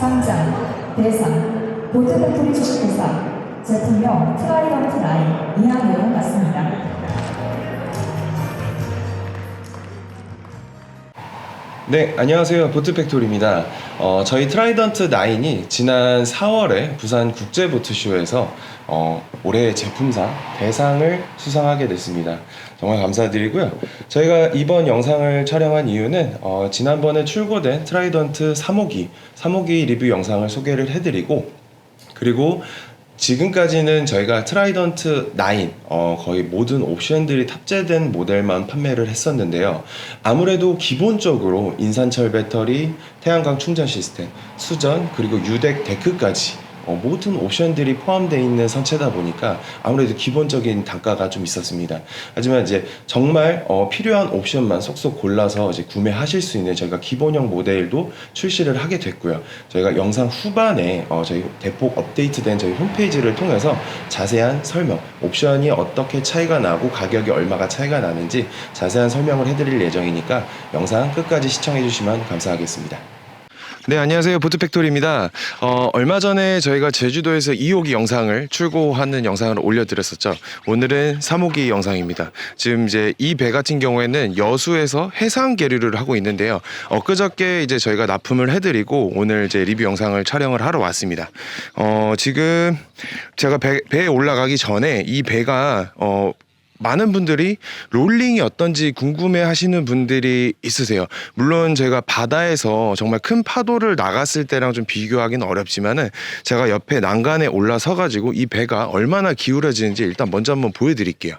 상장, 대상, 보트 배터리 주식회사, 제품명 트라이던트 라인 이하 내용 같습니다. 네, 안녕하세요. 보트팩토리입니다. 어, 저희 트라이던트 9이 지난 4월에 부산 국제 보트쇼에서 어, 올해의 제품상 대상을 수상하게 됐습니다. 정말 감사드리고요. 저희가 이번 영상을 촬영한 이유는 어, 지난번에 출고된 트라이던트 3호기, 3호기 리뷰 영상을 소개를 해드리고 그리고 지금까지는 저희가 트라이던트 9 어, 거의 모든 옵션들이 탑재된 모델만 판매를 했었는데요. 아무래도 기본적으로 인산철 배터리, 태양광 충전 시스템, 수전 그리고 유덱 데크까지 어, 모든 옵션들이 포함되어 있는 선체다 보니까 아무래도 기본적인 단가가 좀 있었습니다. 하지만 이제 정말 어, 필요한 옵션만 속속 골라서 이제 구매하실 수 있는 저희가 기본형 모델도 출시를 하게 됐고요. 저희가 영상 후반에 어, 저희 대폭 업데이트된 저희 홈페이지를 통해서 자세한 설명, 옵션이 어떻게 차이가 나고 가격이 얼마가 차이가 나는지 자세한 설명을 해드릴 예정이니까 영상 끝까지 시청해 주시면 감사하겠습니다. 네, 안녕하세요. 보트팩토리입니다. 어, 얼마 전에 저희가 제주도에서 2호기 영상을 출고하는 영상을 올려드렸었죠. 오늘은 3호기 영상입니다. 지금 이제 이 배 같은 경우에는 여수에서 해상 계류를 하고 있는데요. 엊그저께 이제 저희가 납품을 해드리고 오늘 이제 리뷰 영상을 촬영을 하러 왔습니다. 어, 지금 제가 배, 배에 올라가기 전에 이 배가 어, 많은 분들이 롤링이 어떤지 궁금해 하시는 분들이 있으세요. 물론 제가 바다에서 정말 큰 파도를 나갔을 때랑 좀 비교하기는 어렵지만은 제가 옆에 난간에 올라서 가지고 이 배가 얼마나 기울어지는지 일단 먼저 한번 보여드릴게요.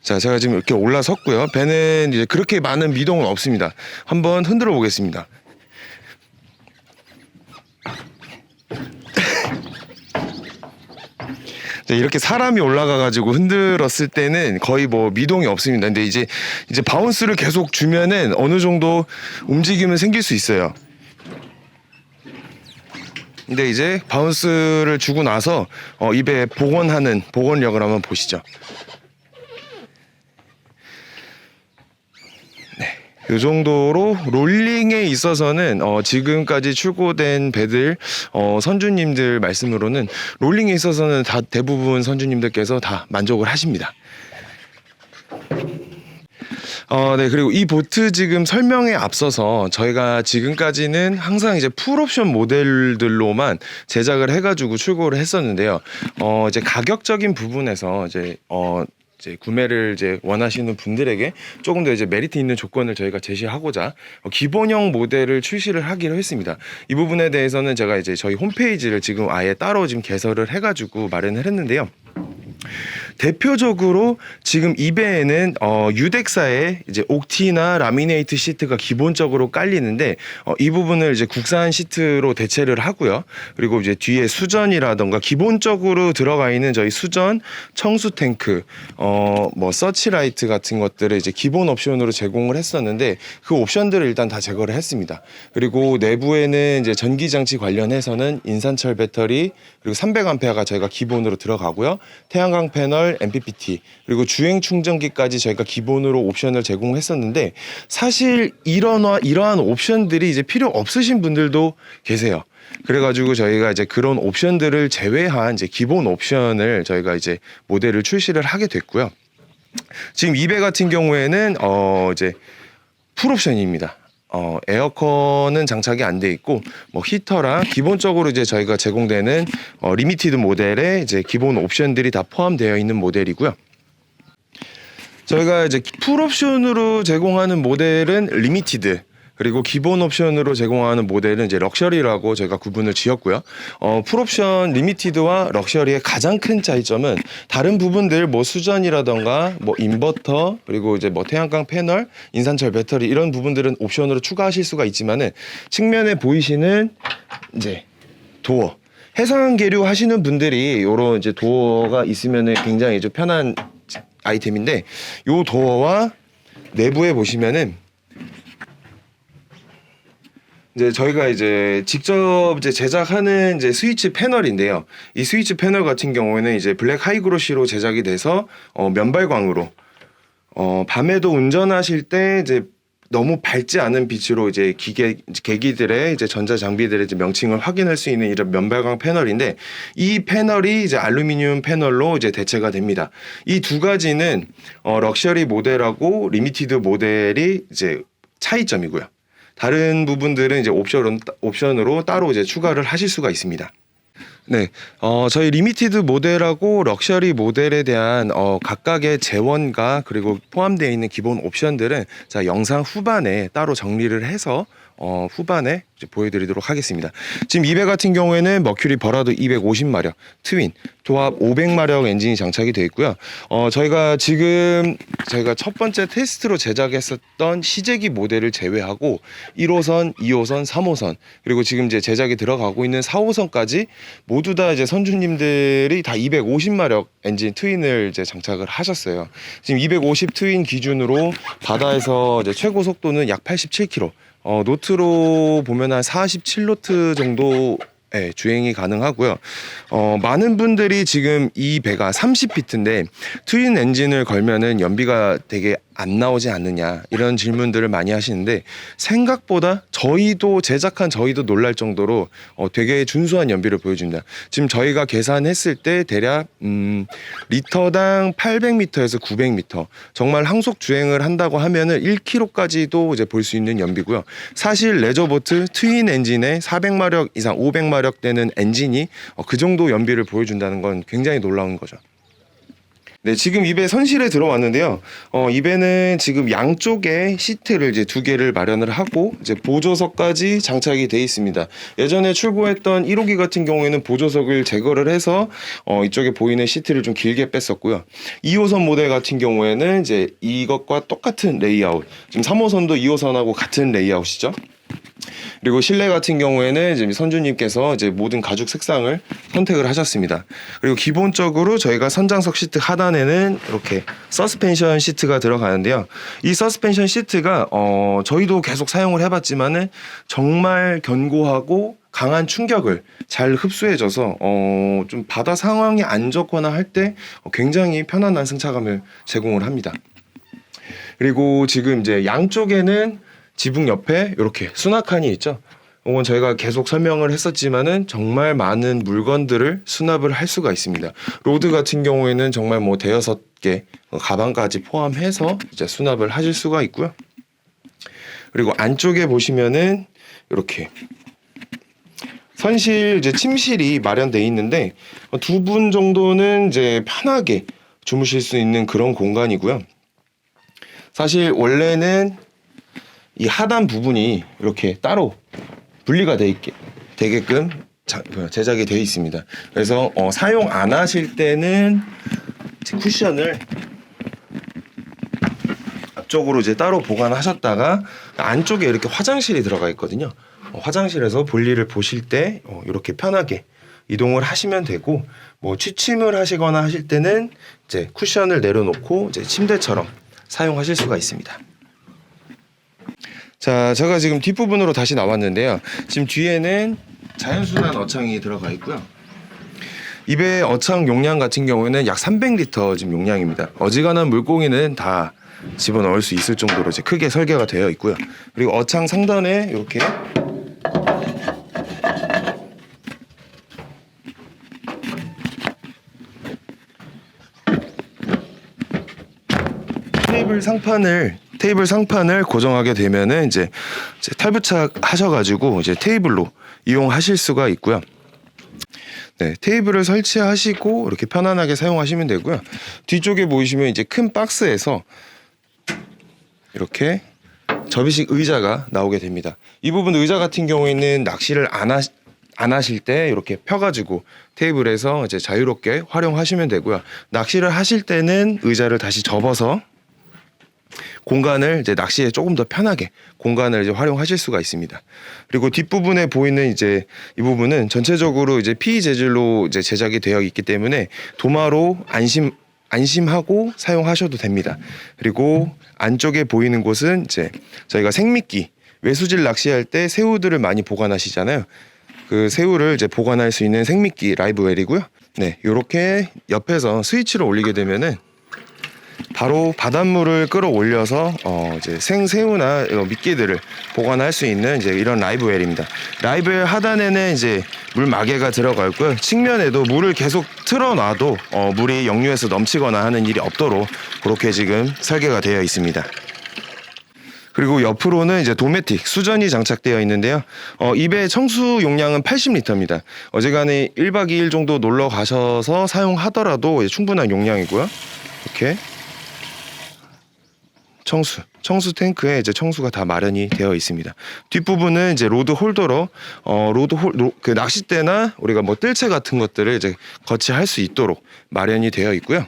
자, 제가 지금 이렇게 올라섰고요. 배는 이제 그렇게 많은 미동은 없습니다. 한번 흔들어 보겠습니다. 이제 이렇게 사람이 올라가가지고 흔들었을 때는 거의 뭐 미동이 없습니다. 근데 이제 이제 바운스를 계속 주면은 어느 정도 움직임은 생길 수 있어요. 근데 이제 바운스를 주고 나서 어, 입에 복원하는 복원력을 한번 보시죠. 이 정도로 롤링에 있어서는 어, 지금까지 출고된 배들 어, 선주님들 말씀으로는 롤링에 있어서는 다 대부분 선주님들께서 다 만족을 하십니다. 어, 네. 그리고 이 보트 지금 설명에 앞서서 저희가 지금까지는 항상 이제 풀옵션 모델들로만 제작을 해가지고 출고를 했었는데요. 어, 이제 가격적인 부분에서 이제, 어, 이제 구매를 이제 원하시는 분들에게 조금 더 이제 메리트 있는 조건을 저희가 제시하고자 어, 기본형 모델을 출시를 하기로 했습니다. 이 부분에 대해서는 제가 이제 저희 홈페이지를 지금 아예 따로 지금 개설을 해가지고 마련을 했는데요. 대표적으로 지금 이 배에는 어, 유덱사의 이제 옥티나 라미네이트 시트가 기본적으로 깔리는데 어, 이 부분을 이제 국산 시트로 대체를 하고요. 그리고 이제 뒤에 수전이라던가 기본적으로 들어가 있는 저희 수전, 청수 탱크, 어, 뭐 서치라이트 같은 것들을 이제 기본 옵션으로 제공을 했었는데 그 옵션들을 일단 다 제거를 했습니다. 그리고 내부에는 이제 전기 장치 관련해서는 인산철 배터리 그리고 300A가 저희가 기본으로 들어가고요. 태양광 패널, MPPT 그리고 주행 충전기까지 저희가 기본으로 옵션을 제공했었는데 사실 이런 이러한 옵션들이 이제 필요 없으신 분들도 계세요. 그래가지고 저희가 이제 그런 옵션들을 제외한 이제 기본 옵션을 저희가 이제 모델을 출시를 하게 됐고요. 지금 이배 같은 경우에는 어 이제 풀옵션입니다. 어, 에어컨은 장착이 안 돼 있고 뭐 히터랑 기본적으로 이제 저희가 제공되는 어, 리미티드 모델에 이제 기본 옵션들이 다 포함되어 있는 모델이고요. 저희가 이제 풀 옵션으로 제공하는 모델은 리미티드 그리고 기본 옵션으로 제공하는 모델은 이제 럭셔리라고 저희가 구분을 지었고요. 어, 풀옵션 리미티드와 럭셔리의 가장 큰 차이점은 다른 부분들 뭐 수전이라던가 뭐 인버터 그리고 이제 뭐 태양광 패널, 인산철 배터리 이런 부분들은 옵션으로 추가하실 수가 있지만은 측면에 보이시는 이제 도어 해상 계류 하시는 분들이 요런 이제 도어가 있으면은 굉장히 좀 편한 아이템인데 요 도어와 내부에 보시면은 이제 저희가 이제 직접 이제 제작하는 이제 스위치 패널인데요. 이 스위치 패널 같은 경우에는 이제 블랙 하이그로시로 제작이 돼서 어, 면발광으로 어, 밤에도 운전하실 때 이제 너무 밝지 않은 빛으로 이제 기계 계기들의 이제 전자 장비들의 이제 명칭을 확인할 수 있는 이런 면발광 패널인데 이 패널이 이제 알루미늄 패널로 이제 대체가 됩니다. 이 두 가지는 어, 럭셔리 모델하고 리미티드 모델이 이제 차이점이고요. 다른 부분들은 이제 옵션으로, 옵션으로 따로 이제 추가를 하실 수가 있습니다. 네, 어, 저희 리미티드 모델하고 럭셔리 모델에 대한 어, 각각의 재원과 그리고 포함되어 있는 기본 옵션들은 자 영상 후반에 따로 정리를 해서 어, 후반에 보여드리도록 하겠습니다. 지금 200 같은 경우에는 머큐리 버라도 250마력, 트윈, 도합 500마력 엔진이 장착이 되어 있고요. 어, 저희가 지금 저희가 첫 번째 테스트로 제작했었던 시제기 모델을 제외하고 1호선, 2호선, 3호선 그리고 지금 이제 제작이 들어가고 있는 4호선까지 모두 다 이제 선주님들이 다 250마력 엔진 트윈을 이제 장착을 하셨어요. 지금 250 트윈 기준으로 바다에서 이제 최고 속도는 약 87km. 어, 노트로 보면 한 47노트 정도 예, 주행이 가능하고요. 어, 많은 분들이 지금 이 배가 30피트인데 트윈 엔진을 걸면은 연비가 되게 안 나오지 않느냐 이런 질문들을 많이 하시는데 생각보다 저희도 제작한 저희도 놀랄 정도로 어, 되게 준수한 연비를 보여줍니다. 지금 저희가 계산했을 때 대략 음, 리터당 800m에서 900m 정말 항속 주행을 한다고 하면은 1km까지도 이제 볼 수 있는 연비고요. 사실 레저보트 트윈 엔진에 400마력 이상 500마력 되는 엔진이 어, 그 정도 연비를 보여준다는 건 굉장히 놀라운 거죠. 네, 지금 입에 선실에 들어왔는데요. 어, 입에는 지금 양쪽에 시트를 이제 두 개를 마련을 하고 이제 보조석까지 장착이 돼 있습니다. 예전에 출고했던 1호기 같은 경우에는 보조석을 제거를 해서 어, 이쪽에 보이는 시트를 좀 길게 뺐었고요. 2호선 모델 같은 경우에는 이제 이것과 똑같은 레이아웃. 지금 3호선도 2호선하고 같은 레이아웃이죠. 그리고 실내 같은 경우에는 이제 선주님께서 이제 모든 가죽 색상을 선택을 하셨습니다. 그리고 기본적으로 저희가 선장석 시트 하단에는 이렇게 서스펜션 시트가 들어가는데요. 이 서스펜션 시트가 어 저희도 계속 사용을 해봤지만은 정말 견고하고 강한 충격을 잘 흡수해줘서 어 좀 바다 상황이 안 좋거나 할 때 굉장히 편안한 승차감을 제공을 합니다. 그리고 지금 이제 양쪽에는 지붕 옆에 이렇게 수납칸이 있죠. 이건 저희가 계속 설명을 했었지만은 정말 많은 물건들을 수납을 할 수가 있습니다. 로드 같은 경우에는 정말 뭐 대여섯 개 가방까지 포함해서 이제 수납을 하실 수가 있고요. 그리고 안쪽에 보시면은 이렇게 선실 이제 침실이 마련돼 있는데 두 분 정도는 이제 편하게 주무실 수 있는 그런 공간이고요. 사실 원래는 이 하단 부분이 이렇게 따로 분리가 돼 있게 되게끔 자- 그 제작이 되어 있습니다. 그래서 어, 사용 안 하실 때는 쿠션을 앞쪽으로 이제 따로 보관하셨다가 안쪽에 이렇게 화장실이 들어가 있거든요. 어, 화장실에서 볼일을 보실 때 어, 이렇게 편하게 이동을 하시면 되고 뭐 취침을 하시거나 하실 때는 이제 쿠션을 내려놓고 이제 침대처럼 사용하실 수가 있습니다. 자, 제가 지금 뒷부분으로 다시 나왔는데요. 지금 뒤에는 자연순환 어창이 들어가 있고요. 입의 어창 용량 같은 경우에는 약 300리터 지금 용량입니다. 어지간한 물고기는 다 집어넣을 수 있을 정도로 이제 크게 설계가 되어 있고요. 그리고 어창 상단에 이렇게 테이블 상판을 테이블 상판을 고정하게 되면은 이제, 이제 탈부착 하셔가지고 이제 테이블로 이용하실 수가 있고요. 네, 테이블을 설치하시고 이렇게 편안하게 사용하시면 되고요. 뒤쪽에 보이시면 이제 큰 박스에서 이렇게 접이식 의자가 나오게 됩니다. 이 부분 의자 같은 경우에는 낚시를 안, 하, 안 하실 때 이렇게 펴가지고 테이블에서 이제 자유롭게 활용하시면 되고요. 낚시를 하실 때는 의자를 다시 접어서 공간을 이제 낚시에 조금 더 편하게 공간을 이제 활용하실 수가 있습니다. 그리고 뒷부분에 보이는 이제 이 부분은 전체적으로 이제 PE 재질로 이제 제작이 되어 있기 때문에 도마로 안심 안심하고 사용하셔도 됩니다. 그리고 안쪽에 보이는 곳은 이제 저희가 생미끼 외수질 낚시할 때 새우들을 많이 보관하시잖아요. 그 새우를 이제 보관할 수 있는 생미끼 라이브웰이고요. 네, 요렇게 옆에서 스위치를 올리게 되면은 바로 바닷물을 끌어올려서 어 이제 생새우나 어, 미끼들을 보관할 수 있는 이제 이런 라이브웰입니다. 라이브웰 하단에는 이제 물 마개가 들어가 있고요. 측면에도 물을 계속 틀어놔도 어 물이 역류해서 넘치거나 하는 일이 없도록 그렇게 지금 설계가 되어 있습니다. 그리고 옆으로는 이제 도메틱 수전이 장착되어 있는데요. 어, 이배 청수 용량은 80리터입니다. 어지간히 1박 2일 정도 놀러 가셔서 사용하더라도 충분한 용량이고요. 이렇게 청수, 청수 탱크에 이제 청수가 다 마련이 되어 있습니다. 뒷부분은 이제 로드 홀더로 어 로드 홀, 로, 그 낚싯대나 우리가 뭐 뜰채 같은 것들을 이제 거치할 수 있도록 마련이 되어 있고요.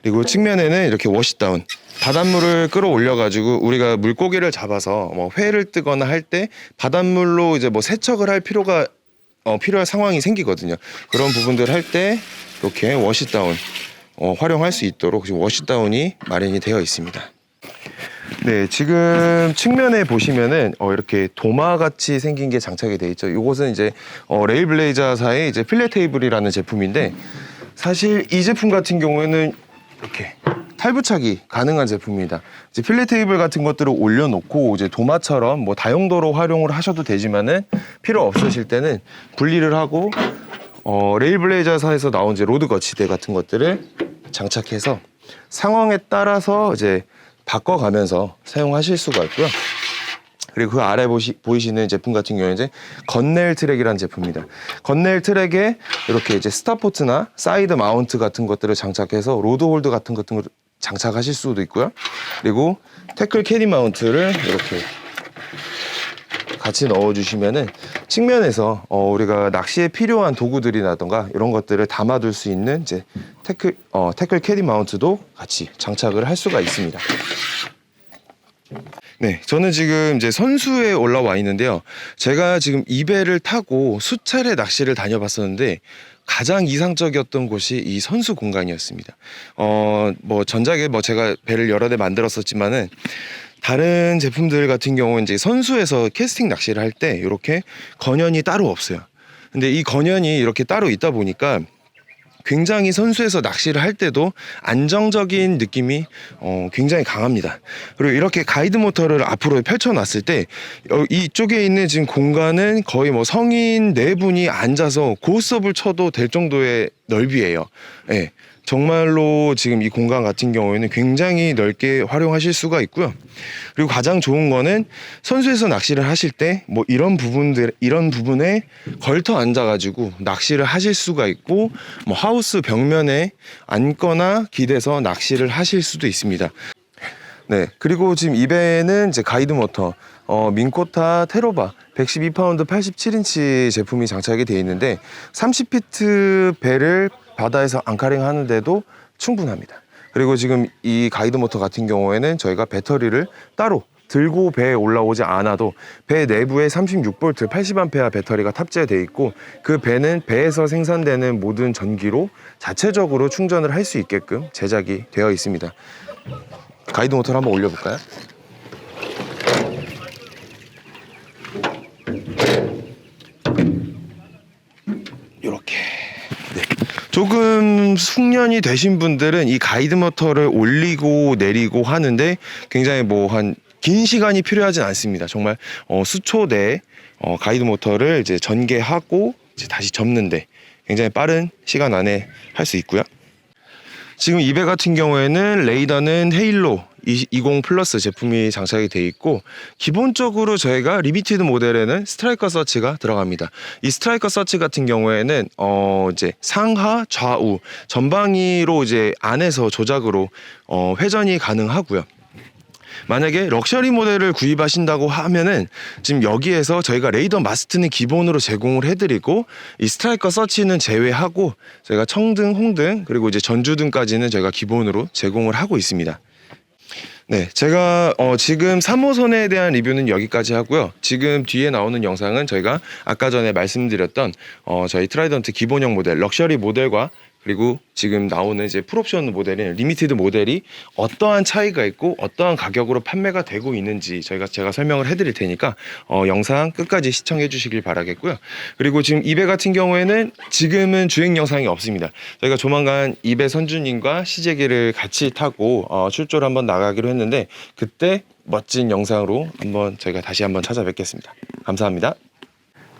그리고 측면에는 이렇게 워시다운 바닷물을 끌어올려 가지고 우리가 물고기를 잡아서 뭐 회를 뜨거나 할 때 바닷물로 이제 뭐 세척을 할 필요가 어, 필요한 상황이 생기거든요. 그런 부분들 할 때 이렇게 워시다운 어, 활용할 수 있도록 지금 워시다운이 마련이 되어 있습니다. 네, 지금 측면에 보시면은 어, 이렇게 도마 같이 생긴 게 장착이 되어 있죠. 이것은 이제 어, 레일블레이저사의 이제 필레 테이블이라는 제품인데 사실 이 제품 같은 경우에는 이렇게 탈부착이 가능한 제품입니다. 이제 필레 테이블 같은 것들을 올려놓고 이제 도마처럼 뭐 다용도로 활용을 하셔도 되지만은 필요 없으실 때는 분리를 하고 어, 레일블레이저사에서 나온 이제 로드 거치대 같은 것들을 장착해서 상황에 따라서 이제 바꿔가면서 사용하실 수가 있고요. 그리고 그 아래 보시, 보이시는 제품 같은 경우는 이제 건넬 트랙이라는 제품입니다. 건넬 트랙에 이렇게 이제 스타포트나 사이드 마운트 같은 것들을 장착해서 로드 홀드 같은 것들을 장착하실 수도 있고요. 그리고 태클 캐디 마운트를 이렇게 같이 넣어주시면은 측면에서 어, 우리가 낚시에 필요한 도구들이라던가 이런 것들을 담아둘 수 있는 이제 태클 어, 태클 캐디 마운트도 같이 장착을 할 수가 있습니다. 네, 저는 지금 이제 선수에 올라와 있는데요. 제가 지금 이 배를 타고 수차례 낚시를 다녀봤었는데 가장 이상적이었던 곳이 이 선수 공간이었습니다. 어, 뭐 전작에 뭐 제가 배를 여러 대 만들었었지만은 다른 제품들 같은 경우는 이제 선수에서 캐스팅 낚시를 할 때 이렇게 건연이 따로 없어요. 근데 이 건연이 이렇게 따로 있다 보니까 굉장히 선수에서 낚시를 할 때도 안정적인 느낌이 어, 굉장히 강합니다. 그리고 이렇게 가이드 모터를 앞으로 펼쳐놨을 때 어, 이쪽에 있는 지금 공간은 거의 뭐 성인 네 분이 앉아서 고스톱을 쳐도 될 정도의 넓이에요. 예. 정말로 지금 이 공간 같은 경우에는 굉장히 넓게 활용하실 수가 있고요. 그리고 가장 좋은 거는 선수에서 낚시를 하실 때 뭐 이런 부분들 이런 부분에 걸터 앉아 가지고 낚시를 하실 수가 있고 뭐 하우스 벽면에 앉거나 기대서 낚시를 하실 수도 있습니다. 네. 그리고 지금 이 배는 이제 가이드 모터, 어, 민코타 테로바 112파운드 87인치 제품이 장착이 되어 있는데 30피트 배를 바다에서 앙카링 하는데도 충분합니다. 그리고 지금 이 가이드 모터 같은 경우에는 저희가 배터리를 따로 들고 배에 올라오지 않아도 배 내부에 36V 80A 배터리가 탑재되어 있고 그 배는 배에서 생산되는 모든 전기로 자체적으로 충전을 할 수 있게끔 제작이 되어 있습니다. 가이드 모터를 한번 올려볼까요? 이렇게 네. 조금 숙련이 되신 분들은 이 가이드 모터를 올리고 내리고 하는데 굉장히 뭐 한 긴 시간이 필요하진 않습니다. 정말 어, 수초 내에 어, 가이드 모터를 이제 전개하고 이제 다시 접는데 굉장히 빠른 시간 안에 할 수 있고요. 지금 이 배 같은 경우에는 레이더는 헤일로 20 플러스 제품이 장착이 돼 있고 기본적으로 저희가 리미티드 모델에는 스트라이커 서치가 들어갑니다. 이 스트라이커 서치 같은 경우에는 어 이제 상하 좌우 전방위로 이제 안에서 조작으로 어 회전이 가능하고요. 만약에 럭셔리 모델을 구입하신다고 하면은 지금 여기에서 저희가 레이더 마스트는 기본으로 제공을 해드리고 이 스트라이커 서치는 제외하고 저희가 청등, 홍등 그리고 이제 전주등까지는 저희가 기본으로 제공을 하고 있습니다. 네, 제가 어, 지금 3호선에 대한 리뷰는 여기까지 하고요. 지금 뒤에 나오는 영상은 저희가 아까 전에 말씀드렸던 어, 저희 트라이던트 기본형 모델, 럭셔리 모델과 그리고 지금 나오는 이제 풀옵션 모델인 리미티드 모델이 어떠한 차이가 있고 어떠한 가격으로 판매가 되고 있는지 저희가 제가 설명을 해드릴 테니까 어, 영상 끝까지 시청해 주시길 바라겠고요. 그리고 지금 이배 같은 경우에는 지금은 주행 영상이 없습니다. 저희가 조만간 이배 선주님과 시제기를 같이 타고 어, 출조를 한번 나가기로 했는데 그때 멋진 영상으로 한번 저희가 다시 한번 찾아뵙겠습니다. 감사합니다.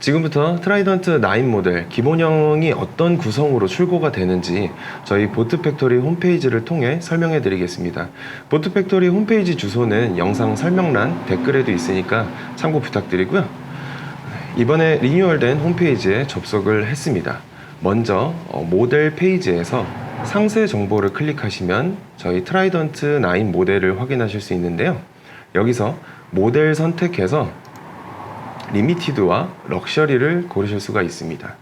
지금부터 트라이던트 9 모델 기본형이 어떤 구성으로 출고가 되는지 저희 보트 팩토리 홈페이지를 통해 설명해 드리겠습니다. 보트 팩토리 홈페이지 주소는 영상 설명란 댓글에도 있으니까 참고 부탁드리고요. 이번에 리뉴얼된 홈페이지에 접속을 했습니다. 먼저 어, 모델 페이지에서 상세 정보를 클릭하시면 저희 트라이던트 9 모델을 확인하실 수 있는데요. 여기서 모델 선택해서 리미티드와 럭셔리를 고르실 수가 있습니다.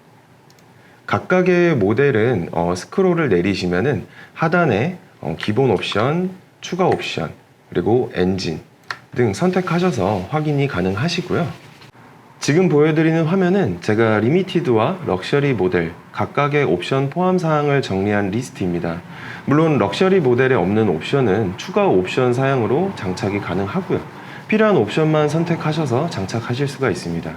각각의 모델은 어, 스크롤을 내리시면은 하단에 어, 기본 옵션, 추가 옵션, 그리고 엔진 등 선택하셔서 확인이 가능하시고요. 지금 보여드리는 화면은 제가 리미티드와 럭셔리 모델 각각의 옵션 포함 사항을 정리한 리스트입니다. 물론 럭셔리 모델에 없는 옵션은 추가 옵션 사양으로 장착이 가능하고요. 필요한 옵션만 선택하셔서 장착하실 수가 있습니다.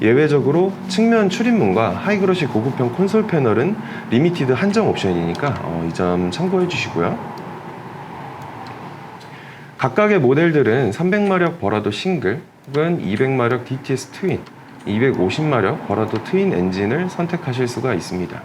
예외적으로 측면 출입문과 하이그로시 고급형 콘솔 패널은 리미티드 한정 옵션이니까 어, 이점 참고해 주시고요. 각각의 모델들은 300마력 버라도 싱글 혹은 200마력 DTS 트윈, 250마력 버라도 트윈 엔진을 선택하실 수가 있습니다.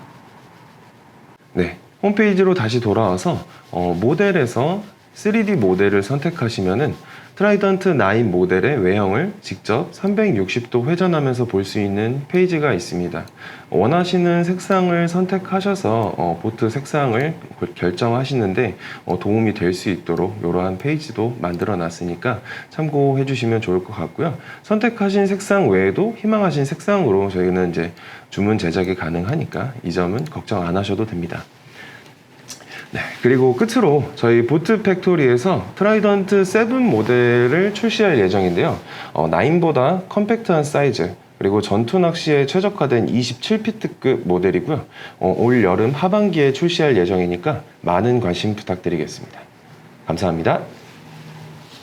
네, 홈페이지로 다시 돌아와서 어, 모델에서 3D 모델을 선택하시면은 트라이던트 9 모델의 외형을 직접 360도 회전하면서 볼 수 있는 페이지가 있습니다. 원하시는 색상을 선택하셔서 어, 보트 색상을 결정하시는데 어, 도움이 될 수 있도록 이러한 페이지도 만들어 놨으니까 참고해 주시면 좋을 것 같고요. 선택하신 색상 외에도 희망하신 색상으로 저희는 이제 주문 제작이 가능하니까 이 점은 걱정 안 하셔도 됩니다. 네, 그리고 끝으로 저희 보트 팩토리에서 트라이던트 7 모델을 출시할 예정인데요. 어, 9보다 컴팩트한 사이즈, 그리고 전투 낚시에 최적화된 27피트급 모델이고요. 어, 올 여름 하반기에 출시할 예정이니까 많은 관심 부탁드리겠습니다. 감사합니다.